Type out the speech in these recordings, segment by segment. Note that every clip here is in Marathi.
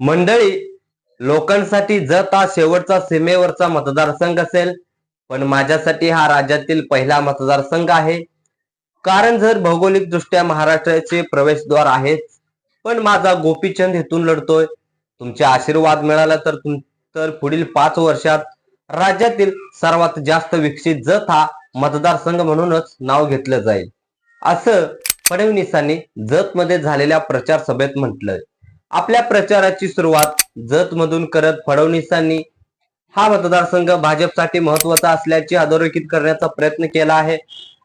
मंडळी लोकांसाठी जत हा शेवटचा सीमेवरचा मतदारसंघ असेल पण माझ्यासाठी हा राज्यातील पहिला मतदारसंघ आहे. कारण जर भौगोलिक दृष्ट्या महाराष्ट्राचे प्रवेशद्वार आहेच पण माझा गोपीचंद हेतून लढतोय तुमचे आशीर्वाद मिळाला तर तुम तर पुढील पाच वर्षात राज्यातील सर्वात जास्त विकसित जत हा मतदारसंघ म्हणूनच नाव घेतलं जाईल. असं फडणवीसांनी जतमध्ये झालेल्या प्रचार सभेत म्हटलंय. आपल्या प्रचाराची सुरुवात जत मधून करत फडणवीसांनी हा मतदारसंघ भाजपसाठी महत्त्वाचा असल्याचे अधोरेखित करण्याचा प्रयत्न केला आहे.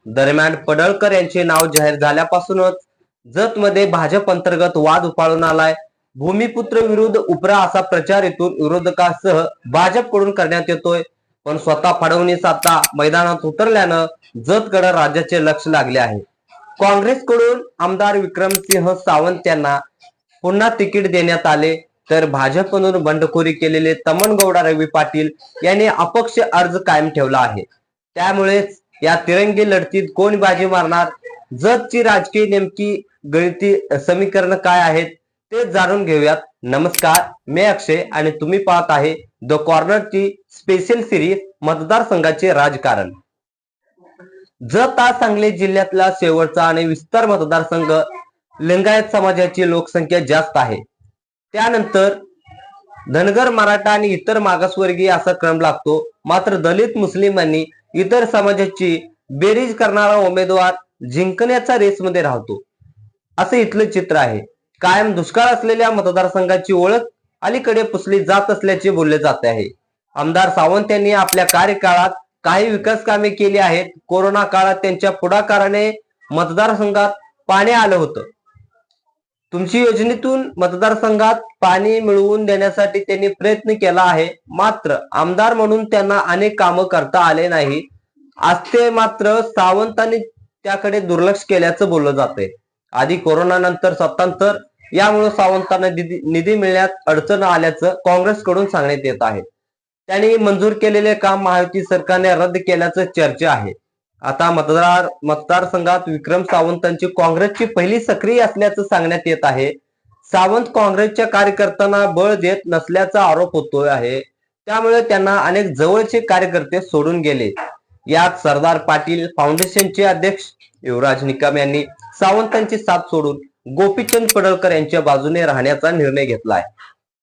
दरम्यान पडळकर यांचे नाव जाहीर झाल्यापासूनच जत मध्ये भाजप अंतर्गत वाद उफाळून आलाय. भूमिपुत्र विरुद्ध उपरा असा प्रचार येथून विरोधकासह भाजपकडून करण्यात येतोय. पण स्वतः फडणवीस आता मैदानात उतरल्यानं जतकडे राज्याचे लक्ष लागले आहे. काँग्रेसकडून आमदार विक्रमसिंह सावंत यांना पुन्हा तिकीट देण्यात आले. तर भाजपमधून बंडखोरी केलेले तमनगौडा रवी पाटील यांनी अपक्ष अर्ज कायम ठेवला आहे. त्यामुळेच या तिरंगी लढतीत कोण बाजी मारणार? जतची राजकीय नेमकी गळती समीकरण काय आहेत? ते जाणून घेऊयात. नमस्कार मी अक्षय आणि तुम्ही पाहत आहे द कॉर्नरची स्पेशल सिरीज मतदारसंघाचे राजकारण. जत हा सांगली जिल्ह्यातला शेवटचा आणि विस्तार मतदारसंघ लिंगायत समाजाची लोकसंख्या जास्त आहे. त्यानंतर धनगर मराठा आणि इतर मागासवर्गीय असा क्रम लागतो. मात्र दलित मुस्लिमांनी इतर समाजाची बेरीज करणारा उमेदवार जिंकण्याच्या रेसमध्ये राहतो. असं इथलं चित्र आहे. कायम दुष्काळ असलेल्या मतदारसंघाची ओळख अलीकडे पुसली जात असल्याचे बोलले जाते आहे. आमदार सावंत यांनी आपल्या कार्यकाळात काही विकास कामे केली आहेत. कोरोना काळात त्यांच्या पुढाकाराने मतदारसंघात पाणी आलं होतं. तुमची योजनेतून मतदारसंघात पाणी मिळवून देण्यासाठी त्यांनी प्रयत्न केला आहे. मात्र आमदार म्हणून त्यांना अनेक कामं करता आले नाही. आज ते मात्र सावंतांनी त्याकडे दुर्लक्ष केल्याचं बोललं जातंय. आधी कोरोना नंतर सत्तांतर यामुळे सावंतांना निधी निधी मिळण्यात अडचण आल्याचं काँग्रेसकडून सांगण्यात येत आहे. त्यांनी मंजूर केलेले काम महायुती सरकारने रद्द केल्याचं चर्चा आहे. आता मतदार मतदारसंघात विक्रम सावंतांची काँग्रेसची पहिली सक्रिय असल्याचं सांगण्यात येत आहे. सावंत काँग्रेसच्या कार्यकर्त्यांना बळ देत नसल्याचा आरोप होतोय आहे. त्यामुळे त्यांना अनेक जवळचे कार्यकर्ते सोडून गेले. यात सरदार पाटील फाउंडेशनचे अध्यक्ष युवराज निकम यांनी सावंतांची साथ सोडून गोपीचंद पडळकर यांच्या बाजूने राहण्याचा निर्णय घेतलाय.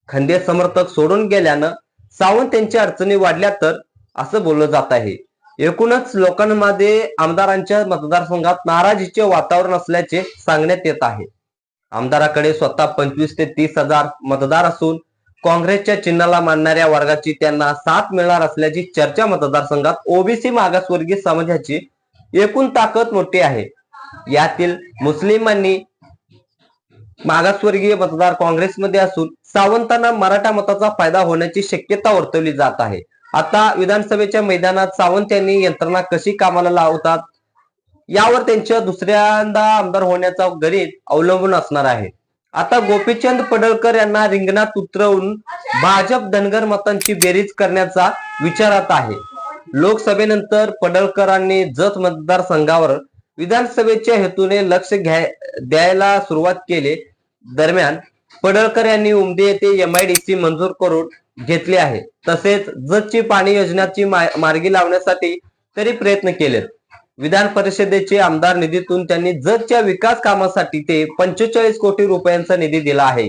खंदे समर्थक सोडून गेल्यानं सावंत यांच्या अडचणी वाढल्या तर असं बोललं जात आहे. एकूणच लोकांमध्ये आमदारांच्या मतदारसंघात नाराजीचे वातावरण असल्याचे सांगण्यात येत आहे. आमदाराकडे स्वतः पंचवीस ते तीस हजार मतदार असून काँग्रेसच्या चिन्हाला मानणाऱ्या वर्गाची त्यांना साथ मिळणार असल्याची चर्चा मतदारसंघात ओबीसी मागासवर्गीय समाजाची एकूण ताकद मोठी आहे. यातील मुस्लिमांनी मागासवर्गीय मतदार काँग्रेसमध्ये असून सावंतांना मराठा मताचा फायदा होण्याची शक्यता वर्तवली जात आहे. आता विधानसभेच्या मैदानात सावंत यांनी यंत्रणा कशी कामाला लावतात यावर त्यांच्या दुसऱ्यांदा आमदार होण्याचा गणित अवलंबून असणार आहे. आता गोपीचंद पडळकर यांना रिंगणात उतरवून भाजप धनगर मतांची बेरीज करण्याचा विचारात आहे. लोकसभेनंतर पडळकरांनी जत मतदारसंघावर विधानसभेच्या हेतूने लक्ष घ्याय द्यायला सुरुवात केली. दरम्यान पडळकर यांनी उमदी येथे एमआयडीसी मंजूर करून घेतली आहे. तसेच जतची पाणी योजनाची मार्गी लावण्यासाठी तरी प्रयत्न केलेत. विधान परिषदेचे आमदार निधीतून त्यांनी जतच्या विकास कामासाठी ते पंचेचाळीस कोटी रुपयांचा निधी दिला आहे.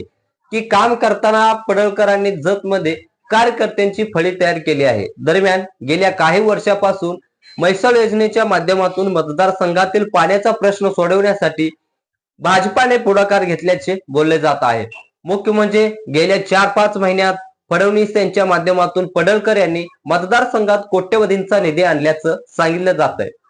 की काम करताना पडळकरांनी जत मध्ये कार्यकर्त्यांची फळी तयार केली आहे. दरम्यान गेल्या काही वर्षापासून म्हैसाळ योजनेच्या माध्यमातून मतदारसंघातील पाण्याचा प्रश्न सोडवण्यासाठी भाजपाने पुढाकार घेतल्याचे बोलले जात आहे. मुख्य म्हणजे गेल्या चार पाच महिन्यात फडणवीस यांच्या माध्यमातून पडळकर यांनी मतदारसंघात कोट्यवधींचा निधी आणल्याचं सांगितलं जात आहे